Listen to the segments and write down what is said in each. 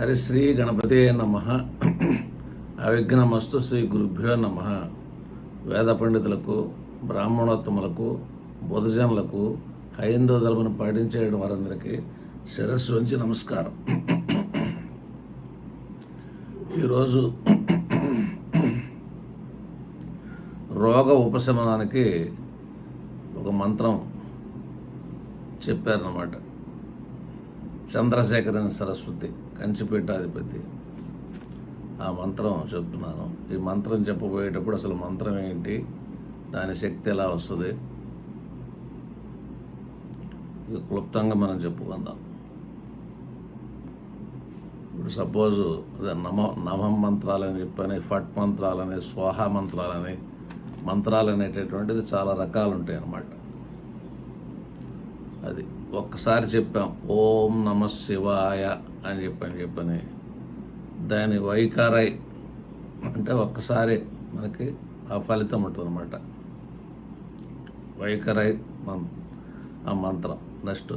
హరిశ్రీ గణపతే నమ. అవిఘ్నమస్తు శ్రీ గురుభ్యో నమ. వేద పండితులకు బ్రాహ్మణోత్తములకు బుధజనులకు హైందవ ధర్మను పాటించేయడం వారందరికీ శిరస్సు వంచి నమస్కారం. ఈరోజు రోగ ఉపశమనానికి ఒక మంత్రం చెప్పారన్నమాట. చంద్రశేఖరన్ సరస్వతి. కంచిపీఠాధిపతి ఆ మంత్రం చెప్తున్నాను. ఈ మంత్రం చెప్పబోయేటప్పుడు అసలు మంత్రం ఏంటి? దాని శక్తి ఎలా వస్తుంది? ఇది క్లుప్తంగా మనం చెప్పుకుందాం. ఇప్పుడు సపోజ్ అదే నమ నమం మంత్రాలని చెప్పని ఫట్ మంత్రాలని స్వాహ మంత్రాలని మంత్రాలు అనేటటువంటిది చాలా రకాలు ఉంటాయి అన్నమాట అది ఒక్కసారి చెప్పాం. ఓం నమ శివాయ అని చెప్పని చెప్పని దాని వైకారై అంటే ఒక్కసారి మనకి ఆ ఫలితం ఉంటుంది అనమాట వైఖరై మం ఆ మంత్రం. నెక్స్ట్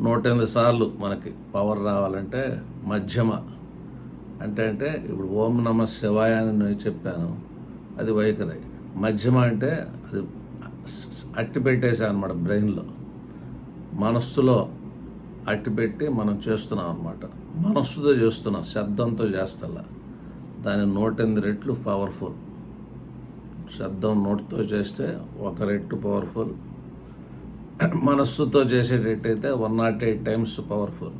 నూట ఎనిమిది సార్లు మనకి పవర్ రావాలంటే మధ్యమ. అంటే అంటే ఇప్పుడు ఓం నమ శివాయ అని నేను చెప్పాను అది వైఖరై. మధ్యమ అంటే అది అట్టి పెట్టేసా అనమాట బ్రెయిన్లో మనస్సులో అట్టిపెట్టి మనం చేస్తున్నాం అనమాట మనస్సుతో చేస్తున్నాం శబ్దంతో చేస్తలా దాని నూట ఎనిమిది రెట్లు పవర్ఫుల్. శబ్దం నోటితో చేస్తే ఒక రెట్టు పవర్ఫుల్. మనస్సుతో చేసేటట్టయితే one nought eight times powerful.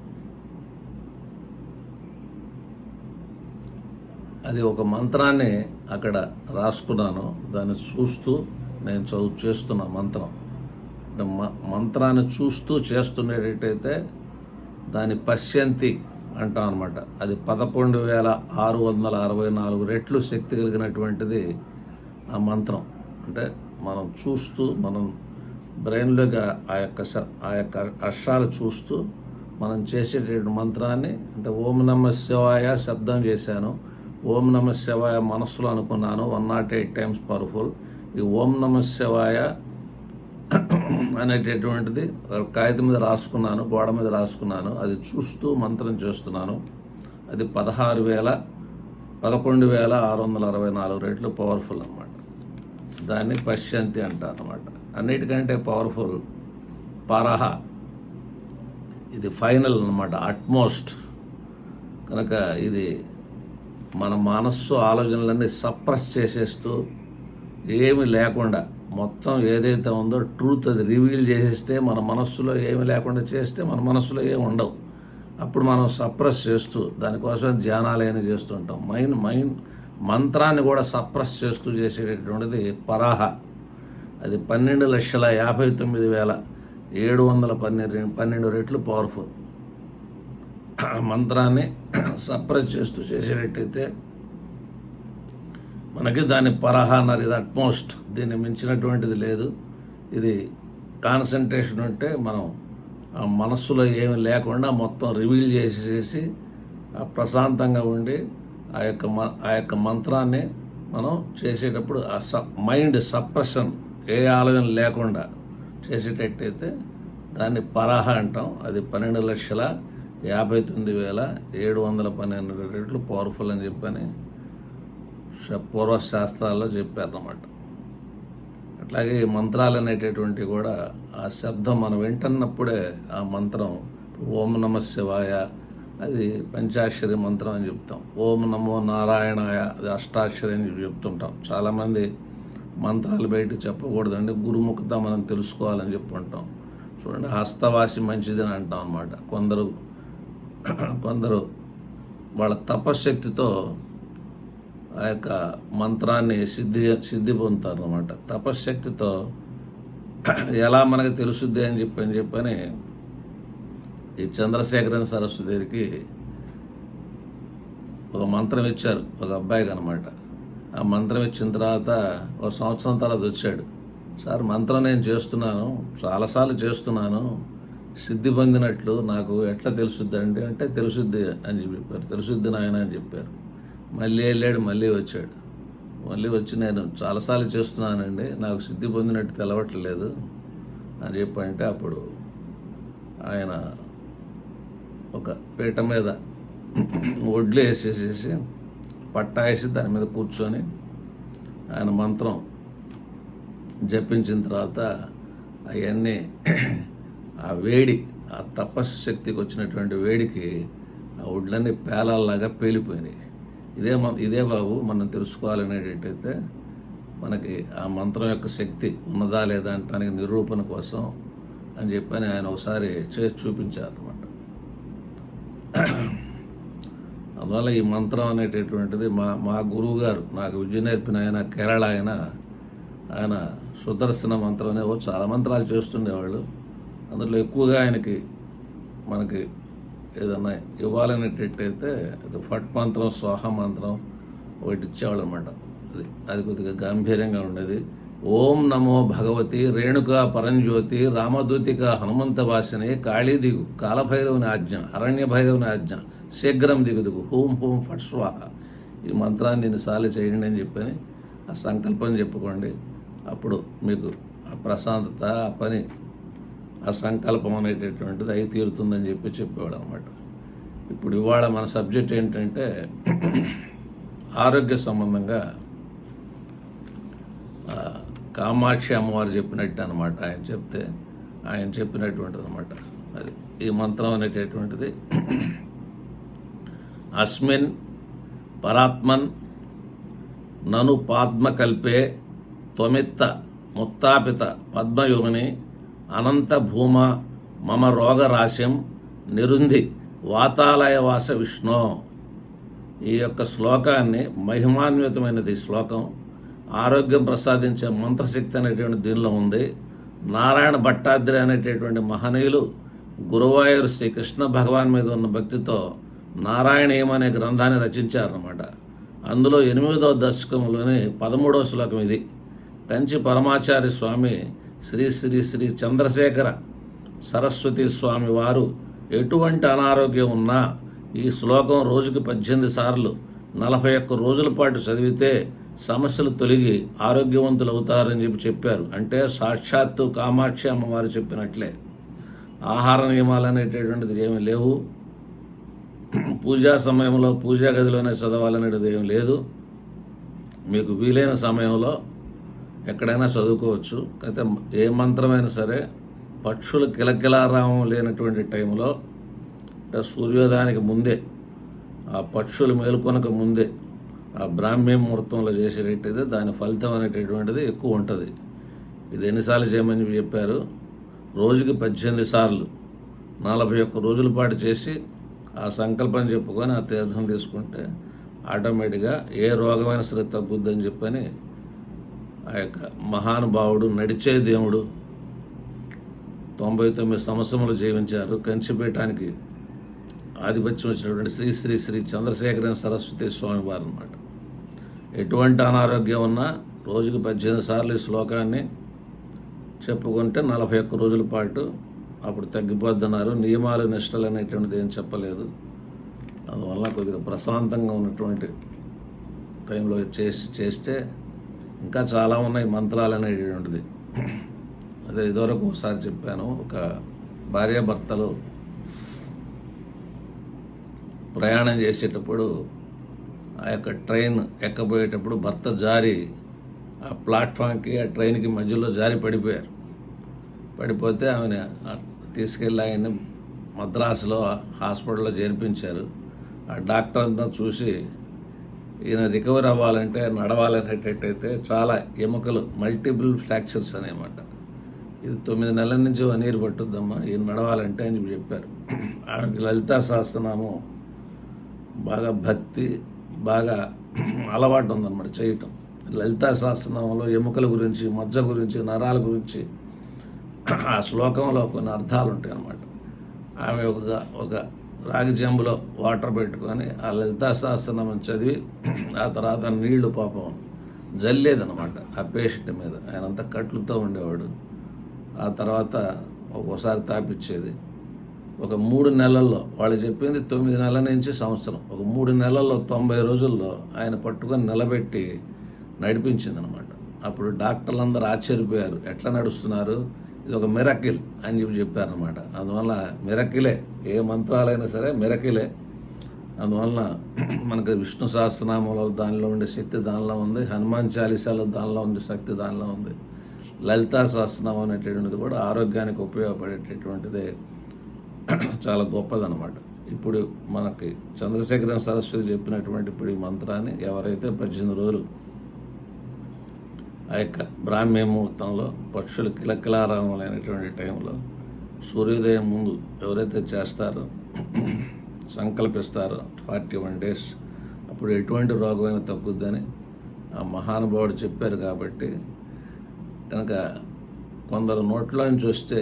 అది ఒక మంత్రాన్ని అక్కడ రాసుకున్నాను. దాన్ని చూస్తూ నేను చదువు చేస్తున్నా మంత్రం. మంత్రాన్ని చూస్తూ చేస్తున్నట్టయితే దాని పశ్యంతి అంటాం అనమాట అది పదకొండు వేల ఆరు వందల అరవై నాలుగు రెట్లు శక్తి కలిగినటువంటిది ఆ మంత్రం. అంటే మనం చూస్తూ మనం బ్రెయిన్లోగా ఆ- యొక్క ఆ యొక్క అక్షరాలు చూస్తూ మనం చేసేటటువంటి మంత్రాన్ని అంటే ఓం నమ శివాయ శబ్దం చేశాను ఓం నమ శివాయ మనస్సులో అనుకున్నాను one nought eight times powerful ఈ ఓం నమ శివాయ అనేటటువంటిది. కాగితం మీద రాసుకున్నాను గోడ మీద రాసుకున్నాను అది చూస్తూ మంత్రం చేస్తున్నాను. అది పదహారు వేల పదకొండు వేల ఆరు వందల అరవై నాలుగు రేట్లు పవర్ఫుల్ అన్నమాట. దాన్ని పశ్చంతి అంటారు అనమాట అన్నిటికంటే పవర్ఫుల్ పరహ. ఇది ఫైనల్ అనమాట అట్మోస్ట్ కనుక ఇది మన మనస్సు ఆలోచనలన్నీ సప్రెస్ చేసేస్తూ ఏమి లేకుండా మొత్తం ఏదైతే ఉందో ట్రూత్ అది రివీల్ చేసేస్తే మన మనస్సులో ఏమి లేకుండా చేస్తే మన మనస్సులో ఏమి ఉండవు. అప్పుడు మనం సప్రెస్ చేస్తూ దానికోసం ధ్యానాలు చేస్తుంటాం మైండ్ మైండ్ మంత్రాన్ని కూడా సప్రెస్ చేస్తూ చేసేటటువంటిది పరాహ. అది పన్నెండు లక్షల యాభై తొమ్మిది వేల ఏడు వందల పన్నెండు పన్నెండు రెట్లు పవర్ఫుల్ ఆ మంత్రాన్ని సప్రెస్ చేస్తూ చేసేటట్టయితే మనకి దాని పరహానర్ ఇది అట్మోస్ట్ దీన్ని మించినటువంటిది లేదు. ఇది కాన్సన్ట్రేషన్ ఉంటే మనం ఆ మనస్సులో ఏమి లేకుండా మొత్తం రివీల్ చేసేసి ప్రశాంతంగా ఉండి ఆ యొక్క మ ఆ యొక్క మంత్రాన్ని మనం చేసేటప్పుడు ఆ సప్ మైండ్ సప్రెషన్ ఏ ఆలోచన లేకుండా చేసేటట్టయితే దాన్ని పరాహ అంటాం. అది పన్నెండు లక్షల యాభై తొమ్మిది వేల ఏడు వందల పన్నెండు రెట్లు పవర్ఫుల్ అని చెప్పని పూర్వ శాస్త్రాల్లో చెప్పారన్నమాట. అట్లాగే ఈ మంత్రాలు అనేటటువంటివి కూడా ఆ శబ్దం మనం వింటున్నప్పుడే ఆ మంత్రం ఓం నమ శివాయ అది పంచాక్షరి మంత్రం అని చెప్తాం. ఓం నమో నారాయణాయ అది అష్టాక్షరి అని చెప్తుంటాం. చాలామంది మంత్రాలు బయట చెప్పకూడదండి గురుముఖత మనం తెలుసుకోవాలని చెప్పుకుంటాం చూడండి హస్తవాసి మంచిదని అంటాం అనమాట కొందరు కొందరు వాళ్ళ తపశ్శక్తితో ఆ యొక్క మంత్రాన్ని సిద్ధి సిద్ధి పొందుతారు అనమాట తపశ్శక్తితో ఎలా మనకు తెలుసుద్ది అని చెప్పి అని చెప్పని ఈ చంద్రశేఖరన్ సరస్వతి దగ్గరికి ఒక మంత్రం ఇచ్చారు ఒక అబ్బాయికి అనమాట ఆ మంత్రం ఇచ్చిన తర్వాత ఒక సంవత్సరం తర్వాత వచ్చాడు. సార్ మంత్రం నేను చేస్తున్నాను చాలాసార్లు చేస్తున్నాను సిద్ధి పొందినట్లు నాకు ఎట్లా తెలుసుద్ది అంటే అంటే తెలుసుద్ది అని చెప్పారు. తెలుసుద్ది నాయన అని చెప్పారు. మళ్ళీ వెళ్ళాడు మళ్ళీ వచ్చాడు. మళ్ళీ వచ్చి నేను చాలాసార్లు చేస్తున్నానండి నాకు సిద్ధి పొందినట్టు తెలవట్లేదు అని చెప్పంటే అప్పుడు ఆయన ఒక పీట మీద ఒడ్లు వేసేసేసి పట్టా వేసి దాని మీద కూర్చొని ఆయన మంత్రం జపించిన తర్వాత అవన్నీ ఆ వేడి ఆ తపస్సు శక్తికి వచ్చినటువంటి వేడికి ఆ ఒడ్లన్నీ పేలాల్లాగా పేలిపోయినాయి. ఇదే మన ఇదే బాబు మనం తెలుసుకోవాలనేటట్టయితే మనకి ఆ మంత్రం యొక్క శక్తి ఉన్నదా లేదా అంటానికి నిరూపణ కోసం అని చెప్పని ఆయన ఒకసారి చేసి చూపించారు అనమాట అందువల్ల ఈ మంత్రం అనేటటువంటిది మా మా గురువు గారు నాకు విద్య నేర్పిన ఆయన కేరళ ఆయన ఆయన సుదర్శన మంత్రం అనే చాలా మంత్రాలు చేస్తుండేవాళ్ళు. అందులో ఎక్కువగా ఆయనకి మనకి ఏదన్నా ఇవ్వాలనేటట్టయితే అది ఫట్ మంత్రం స్వాహ మంత్రం ఒకటి ఇచ్చేవాళ్ళు అనమాట అది అది కొద్దిగా గంభీరంగా ఉండేది. ఓం నమో భగవతి రేణుక పరంజ్యోతి రామదూతిక హనుమంత వాసిని కాళీ దిగు కాలభైరవుని ఆజ్ఞ అరణ్య భైరవుని ఆజ్ఞ శీఘ్రం దిగుదుగు హూం హూం ఫట్ స్వాహ. ఈ మంత్రాన్ని ఎన్నిసార్లు చేయండి అని చెప్పని ఆ సంకల్పం చెప్పుకోండి. అప్పుడు మీకు ఆ ప్రశాంతత ఆ పని ఆ సంకల్పం అనేటటువంటిది అయి తీరుతుందని చెప్పి చెప్పేవాడు అనమాట ఇప్పుడు ఇవాళ మన సబ్జెక్ట్ ఏంటంటే ఆరోగ్య సంబంధంగా కామాక్షి అమ్మవారు చెప్పినట్టు అనమాట ఆయన చెప్తే ఆయన చెప్పినటువంటిది అనమాట అది ఈ మంత్రం అనేటటువంటిది. అస్మిన్ పరాత్మన్ నను పాద్మకల్పే త్వమిత్త ముత్తాపిత పద్మయోగిని అనంత భూమ మమ రోగరాశిం నిరుంధి వాతాలయవాస విష్ణు. ఈ యొక్క శ్లోకాన్ని మహిమాన్వితమైనది శ్లోకం. ఆరోగ్యం ప్రసాదించే మంత్రశక్తి అనేటువంటి దీనిలో ఉంది. నారాయణ భట్టాద్రి అనేటటువంటి మహనీయులు గురువాయూరు శ్రీ కృష్ణ భగవాన్ మీద ఉన్న భక్తితో నారాయణీయం అనే గ్రంథాన్ని రచించారన్నమాట. అందులో ఎనిమిదో దశకంలోని పదమూడో శ్లోకం ఇది. కంచి పరమాచార్య స్వామి శ్రీ శ్రీ శ్రీ చంద్రశేఖర సరస్వతి స్వామి వారు ఎటువంటి అనారోగ్యం ఉన్నా ఈ శ్లోకం రోజుకి పద్దెనిమిది సార్లు నలభై ఒక్క రోజుల పాటు చదివితే సమస్యలు తొలగి ఆరోగ్యవంతులు అవుతారని చెప్పి చెప్పారు. అంటే సాక్షాత్తు కామాక్షి అమ్మవారు చెప్పినట్లే. ఆహార నియమాలు అనేటటువంటిది ఏమీ లేవు. పూజా సమయంలో పూజా గదిలోనే చదవాలనేది ఏం లేదు. మీకు వీలైన సమయంలో ఎక్కడైనా చదువుకోవచ్చు. అయితే ఏ మంత్రమైనా సరే పక్షులు కిలకిలారామం లేనటువంటి టైంలో అంటే సూర్యోదయానికి ముందే ఆ పక్షులు మేలుకొనక ముందే ఆ బ్రాహ్మీ ముహూర్తంలో చేసేటట్టయితే దాని ఫలితం అనేటటువంటిది ఎక్కువ ఉంటుంది. ఇది ఎన్నిసార్లు చేయమని చెప్పారు. రోజుకి పద్దెనిమిది సార్లు నలభై ఒక్క రోజుల పాటు చేసి ఆ సంకల్పం చెప్పుకొని ఆ తీర్థం తీసుకుంటే ఆటోమేటిక్గా ఏ రోగమైనా సరే తగ్గుద్దని చెప్పని ఆ యొక్క మహానుభావుడు నడిచే దేవుడు. తొంభై తొమ్మిది సంవత్సరములు జీవించారు. కంచిపీఠానికి ఆధిపత్యం వచ్చినటువంటి శ్రీ శ్రీ శ్రీ చంద్రశేఖరన్ సరస్వతి స్వామి వారు అనమాట ఎటువంటి అనారోగ్యం ఉన్నా రోజుకు పద్దెనిమిది సార్లు ఈ శ్లోకాన్ని చెప్పుకుంటే నలభై ఒక్క రోజుల పాటు అప్పుడు తగ్గిపోద్దన్నారు. నియమాలు నిష్టలు అనేటువంటిది ఏం చెప్పలేదు. అందువల్ల కొద్దిగా ప్రశాంతంగా ఉన్నటువంటి టైంలో చేసి చేస్తే ఇంకా చాలా ఉన్నాయి మంత్రాలు అనేటువంటిది అదే ఇదివరకు ఒకసారి చెప్పాను ఒక భార్యాభర్తలు ప్రయాణం చేసేటప్పుడు ఆ యొక్క ట్రైన్ ఎక్కబోయేటప్పుడు భర్త జారి ఆ ప్లాట్ఫామ్కి ఆ ట్రైన్కి మధ్యలో జారి పడిపోయారు. పడిపోతే ఆమెను తీసుకెళ్ళి ఆయన మద్రాసులో హాస్పిటల్లో చేర్పించారు. ఆ డాక్టర్ అంతా చూసి ఈయన రికవర్ అవ్వాలంటే నడవాలనేటట్టయితే చాలా ఎముకలు మల్టిపుల్ ఫ్రాక్చర్స్ అనేమాట. ఇది తొమ్మిది నెలల నుంచి నీరు పట్టుద్దమ్మా ఈయన నడవాలంటే అని చెప్పారు. ఆమెకి లలితా సహస్రనామం బాగా భక్తి బాగా అలవాటు ఉందన్నమాట చేయటం. లలితా సహస్రనామంలో ఎముకల గురించి మజ్జ గురించి నరాల గురించి ఆ శ్లోకంలో కొన్ని అర్థాలు ఉంటాయి అన్నమాట ఆమె ఒక ఒక రాగి జంబులో వాటర్ పెట్టుకొని ఆ లలితా సహస్రనామం చదివి ఆ తర్వాత నీళ్ళు పాపం జల్లేదనమాట ఆ పేషెంట్ మీద. ఆయన అంతా కట్లుతో ఉండేవాడు. ఆ తర్వాత ఒక్కోసారి తాపిచ్చేది. ఒక మూడు నెలల్లో వాళ్ళు చెప్పింది తొమ్మిది నెలల నుంచి సంవత్సరం. ఒక మూడు నెలల్లో తొంభై రోజుల్లో ఆయన పట్టుకొని నిలబెట్టి నడిపించింది అనమాట అప్పుడు డాక్టర్లు అందరూ ఆశ్చర్యపోయారు. ఎట్లా నడుస్తున్నారు? ఇది ఒక మిరకిల్ అని చెప్పి చెప్పారనమాట అందువల్ల మిరకిలే ఏ మంత్రాలైనా సరే మిరకిలే. అందువలన మనకి విష్ణు సహస్రనామంలో దానిలో ఉండే శక్తి దానిలో ఉంది హనుమాన్ చాలీసాలో దానిలో ఉండే శక్తి దానిలో ఉంది. లలితా సహస్రనామం అనేటటువంటిది కూడా ఆరోగ్యానికి ఉపయోగపడేటటువంటిది చాలా గొప్పదనమాట ఇప్పుడు మనకి చంద్రశేఖరన్ సరస్వతి చెప్పినటువంటి ఇప్పుడు ఈ మంత్రాన్ని ఎవరైతే పద్దెనిమిది రోజులు ఆ యొక్క బ్రాహ్మీ ముహూర్తంలో పక్షులు కిలకిలారామలైనటువంటి టైంలో సూర్యోదయం ముందు ఎవరైతే చేస్తారో సంకల్పిస్తారో ఫార్టీ వన్ డేస్ అప్పుడు ఎటువంటి రోగమైనా తగ్గుద్దని ఆ మహానుభావుడు చెప్పారు కాబట్టి కనుక కొందరు నోట్లోంచి వస్తే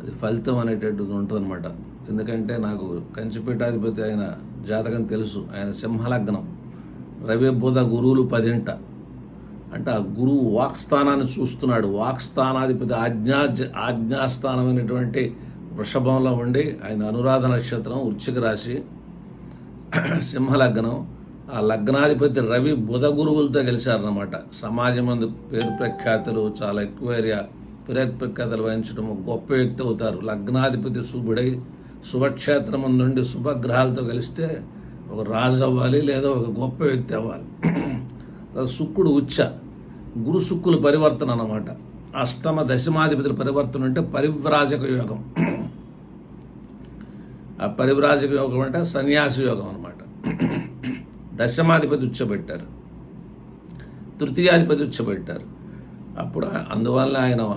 అది ఫలితం అనేటటువంటిది ఉంటుందన్నమాట. ఎందుకంటే నాకు కంచిపీఠాధిపతి ఆయన జాతకం తెలుసు ఆయన సింహలగ్నం రవి బుధ గురువులు పదింట. అంటే ఆ గురువు వాక్స్థానాన్ని చూస్తున్నాడు. వాక్స్థానాధిపతి ఆజ్ఞా ఆజ్ఞాస్థానమైనటువంటి వృషభంలో ఉండి ఆయన అనురాధ నక్షత్రం వృచ్చిక రాశి సింహలగ్నం ఆ లగ్నాధిపతి రవి బుధ గురువులతో గెలిచారన్నమాట సమాజం మందు పేరు ప్రఖ్యాతులు చాలా ఎక్కువ ఏరియా పేరు ప్రఖ్యాతులు వహించడం గొప్ప వ్యక్తి అవుతారు. లగ్నాధిపతి శుభుడై శుభక్షేత్రం నుండి శుభగ్రహాలతో కలిస్తే ఒక రాజు అవ్వాలి లేదా ఒక గొప్ప వ్యక్తి అవ్వాలి. శుక్కుడు శుక్రుడు ఉచ్చ. గురు శుక్కుల పరివర్తన అన్నమాట. అష్టమ దశమాధిపతుల పరివర్తన అంటే పరివ్రాజక యోగం. ఆ పరివ్రాజక యోగం అంటే సన్యాస యోగం అనమాట దశమాధిపతి ఉచ్చబెట్టారు తృతీయాధిపతి ఉచ్చబెట్టారు అప్పుడు అందువల్ల ఆయన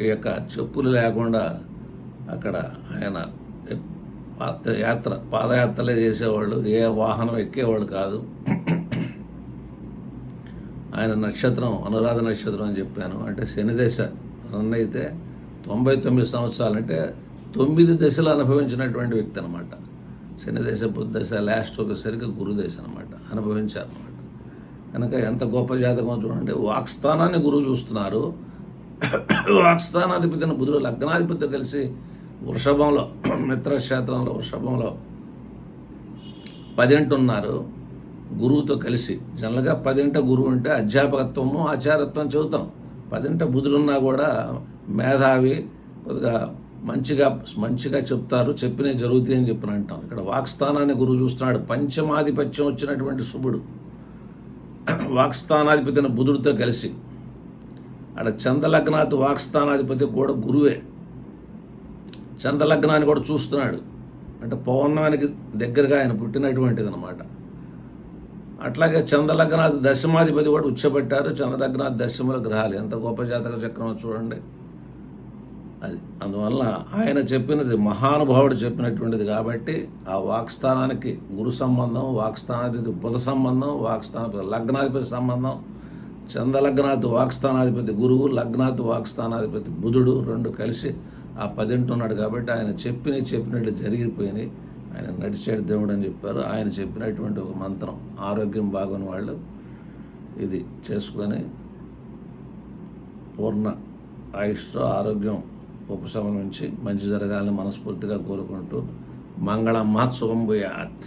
ఈ యొక్క చెప్పులు లేకుండా అక్కడ ఆయన యాత్ర పాదయాత్రలే చేసేవాళ్ళు. ఏ వాహనం ఎక్కేవాళ్ళు కాదు. ఆయన నక్షత్రం అనురాధ నక్షత్రం అని చెప్పాను. అంటే శనిదశ రన్ అయితే తొంభై తొమ్మిది సంవత్సరాలు అంటే తొమ్మిది దశలు అనుభవించినటువంటి వ్యక్తి అనమాట శని బుద్ధశ దశ లాస్ట్ ఒకసరికి గురుదశ అనమాట అనుభవించారనమాట కనుక ఎంత గొప్ప జాతకం చూడండి. వాక్స్థానాన్ని గురువు చూస్తున్నారు. వాక్స్థానాధిపతిని బుధుడు లగ్నాధిపతితో కలిసి వృషభంలో మిత్రక్షేత్రంలో వృషభంలో పదింటున్నారు గురువుతో కలిసి. జనరల్గా పదింట గురువు అంటే అధ్యాపకత్వము ఆచారత్వం చెబుతాం పదింట బుధుడున్నా కూడా మేధావి కొద్దిగా మంచిగా మంచిగా చెప్తారు చెప్పినవి జరుగుతాయి అని చెప్పిన అంటాం. ఇక్కడ వాక్స్థానాన్ని గురువు చూస్తున్నాడు. పంచమాధిపత్యం వచ్చినటువంటి శుభుడు. వాక్స్థానాధిపతిని బుధుడితో కలిసి. అక్కడ చంద్రలగ్నాథ్ వాక్స్థానాధిపతి కూడా గురువే. చంద్రలగ్నాన్ని కూడా చూస్తున్నాడు. అంటే పౌర్ణమానికి దగ్గరగా ఆయన పుట్టినటువంటిది అనమాట అట్లాగే చంద్రలగ్నాథ్ దశమాధిపతి కూడా ఉచ్చబెట్టారు. చంద్రలగ్నాథ్ దశముల గ్రహాలు ఎంత గొప్ప జాతక చక్రం చూడండి. అది అందువల్ల ఆయన చెప్పినది మహానుభావుడు చెప్పినటువంటిది కాబట్టి ఆ వాక్స్థానానికి గురు సంబంధం వాక్స్థానాధిపతి బుధ సంబంధం వాక్స్థానాధిపతి లగ్నాధిపతి సంబంధం చంద్రలగ్నాథ్ వాక్స్థానాధిపతి గురువు లగ్నాథ్ వాక్స్థానాధిపతి బుధుడు రెండు కలిసి ఆ పదింటున్నాడు కాబట్టి ఆయన చెప్పిన చెప్పినట్లు జరిగిపోయినాయి. ఆయన నడిచేడు దేవుడు అని చెప్పారు. ఆయన చెప్పినటువంటి ఒక మంత్రం ఆరోగ్యం బాగున్న వాళ్ళు ఇది చేసుకొని పూర్ణ ఆయుష్తో ఆరోగ్యం ఉపశమనం నుంచి మంచి జరగాలని మనస్ఫూర్తిగా కోరుకుంటూ మంగళమ్మ మహోత్సవం భూయాత్.